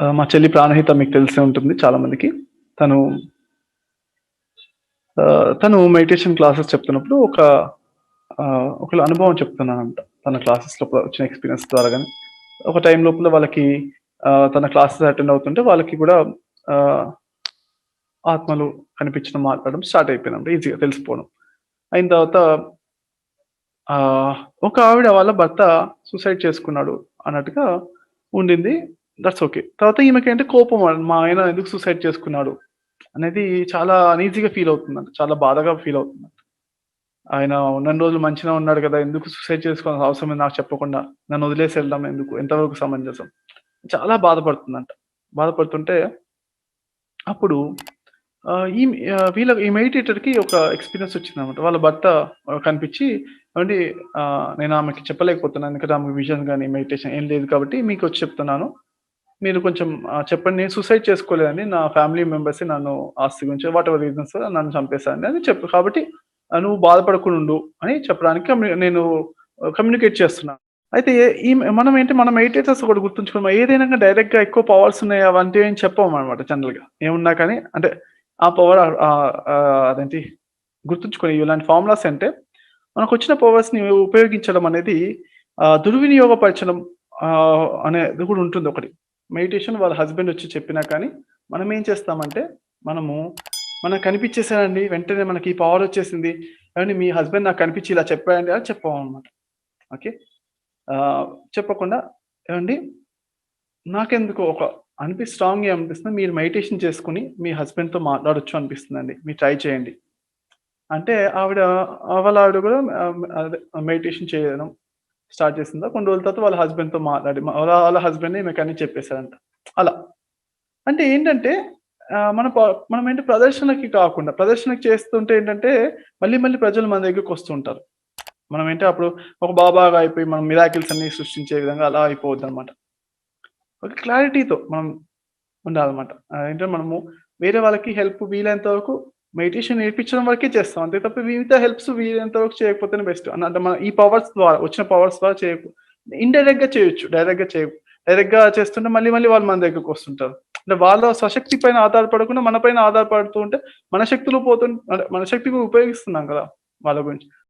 మా చెల్లి ప్రాణహిత మీకు తెలిసే ఉంటుంది చాలా మందికి. తను తను మెడిటేషన్ క్లాసెస్ చెప్తున్నప్పుడు ఒక ఒక ఒకళ్ళ అనుభవం చెప్తున్నానంట. తన క్లాసెస్ లోపల వచ్చిన ఎక్స్‌పీరియన్స్ ద్వారా కానీ ఒక టైం లోపల వాళ్ళకి తన క్లాసెస్ అటెండ్ అవుతుంటే వాళ్ళకి కూడా ఆత్మలు కనిపించడం, మాట్లాడడం స్టార్ట్ అయిపోయిందంట ఈజీగా తెలిసిపోవడం. అయిన తర్వాత ఒక ఆవిడ వాళ్ళ భర్త సూసైడ్ చేసుకున్నాడు అన్నట్టుగా ఉండింది. That's okay. తర్వాత ఈమెకేంటి కోపం మా ఆయన ఎందుకు సూసైడ్ చేసుకున్నాడు అనేది చాలా అనీజీగా ఫీల్ అవుతుందంట. చాలా బాధగా ఫీల్ అవుతుందంట. ఆయన ఉన్నన్ని రోజులు మంచిగా ఉన్నాడు కదా! ఎందుకు సూసైడ్ చేసుకోవాల్సిన అవసరం నాకు చెప్పకుండా? నన్ను వదిలేసి వెళ్దాం ఎందుకు? ఎంతవరకు సమంజసం? చాలా బాధపడుతుందంట. బాధపడుతుంటే అప్పుడు ఈ వీళ్ళ ఈ మెడిటేటర్‌కి ఒక ఎక్స్‌పీరియన్స్ వచ్చిందన్నమాట. వాళ్ళ భర్త కనిపించి ఏవండీ నేను ఆమెకి చెప్పలేకపోతున్నాను. ఎందుకంటే ఆమెకి విజన్ కానీ మెడిటేషన్ ఏం లేదు కాబట్టి మీకు వచ్చి చెప్తున్నాను. మీరు కొంచెం చెప్పండి. నేను సూసైడ్ చేసుకోలేదని నా ఫ్యామిలీ మెంబర్స్ నన్ను ఆస్తి గురించి వాట్ ఎవర్ రీజన్స్ నన్ను చంపేశాను అని చెప్పు. కాబట్టి నువ్వు బాధపడకుండా ఉండు అని చెప్పడానికి నేను కమ్యూనికేట్ చేస్తున్నాను. అయితే ఈ మనం ఏంటి మనం ఎయిటేటర్స్ ఒకటి గుర్తుంచుకున్నాం ఏదైనా డైరెక్ట్‌గా ఎక్కువ పవర్స్ ఉన్నాయి అవంటివి ఏం చెప్పమనమాట జనరల్‌గా. ఏమున్నా కానీ అంటే ఆ పవర్ అదేంటి గుర్తుంచుకొని ఇలాంటి ఫార్ములాస్ అంటే మనకు వచ్చిన పవర్స్‌ని ఉపయోగించడం అనేది దుర్వినియోగపరచడం అనేది కూడా ఉంటుంది ఒకటి. మెడిటేషన్ వాళ్ళ హస్బెండ్ వచ్చి చెప్పినా కానీ మనం ఏం చేస్తామంటే మనము మనకు కనిపించేసానండి వెంటనే మనకి ఈ పవర్ వచ్చేసింది. కానీ మీ హస్బెండ్ నాకు కనిపించి ఇలా చెప్పాడండి అని చెప్పామన్నమాట ఓకే. చెప్పకుండా ఏవండీ నాకెందుకు ఒక అనిపి స్ట్రాంగ్‌గా అనిపిస్తుంది. మీరు మెడిటేషన్ చేసుకుని మీ హస్బెండ్‌తో మాట్లాడొచ్చు అనిపిస్తుందండి. మీరు ట్రై చేయండి. అంటే ఆవిడ వాళ్ళ ఆవిడ కూడా మెడిటేషన్ చేయడం స్టార్ట్ చేసిందా. కొన్ని రోజుల తర్వాత వాళ్ళ హస్బెండ్‌తో మాట్లాడి వాళ్ళ వాళ్ళ హస్బెండే ఈమెకన్నీ చెప్పేశారంట అలా. అంటే ఏంటంటే మన మనం ఏంటి ప్రదర్శనకి కాకుండా ప్రదర్శనకి చేస్తుంటే ఏంటంటే మళ్ళీ మళ్ళీ ప్రజలు మన దగ్గరికి వస్తుంటారు మనం ఏంటి అప్పుడు ఒక బాబాగా అయిపోయి మనం మిరాకిల్స్ అన్ని సృష్టించే విధంగా అలా అయిపోవద్దనమాట. ఒక క్లారిటీతో మనం ఉండాలన్నమాట. ఏంటంటే మనము వేరే వాళ్ళకి హెల్ప్ వీలైనంత వరకు మెడిటేషన్ నేర్పించడం వరకే చేస్తాం. అంతే తప్ప మిగతా హెల్ప్స్ వీలైనంత వరకు చేయకపోతేనే బెస్ట్. అంటే మన ఈ పవర్స్ ద్వారా వచ్చిన పవర్స్ ద్వారా చేయకు ఇండైరెక్ట్‌గా చేయొచ్చు. డైరెక్ట్గా చేయ డైరెక్ట్గా చేస్తుంటే మళ్ళీ మళ్ళీ వాళ్ళు మన దగ్గరికి వస్తుంటారు. అంటే వాళ్ళ స్వశక్తి పైన ఆధారపడకుండా మన పైన ఆధారపడుతూ ఉంటే మన శక్తులు పోతుంటే మన శక్తి ఉపయోగిస్తున్నాం కదా! వాళ్ళ గురించి.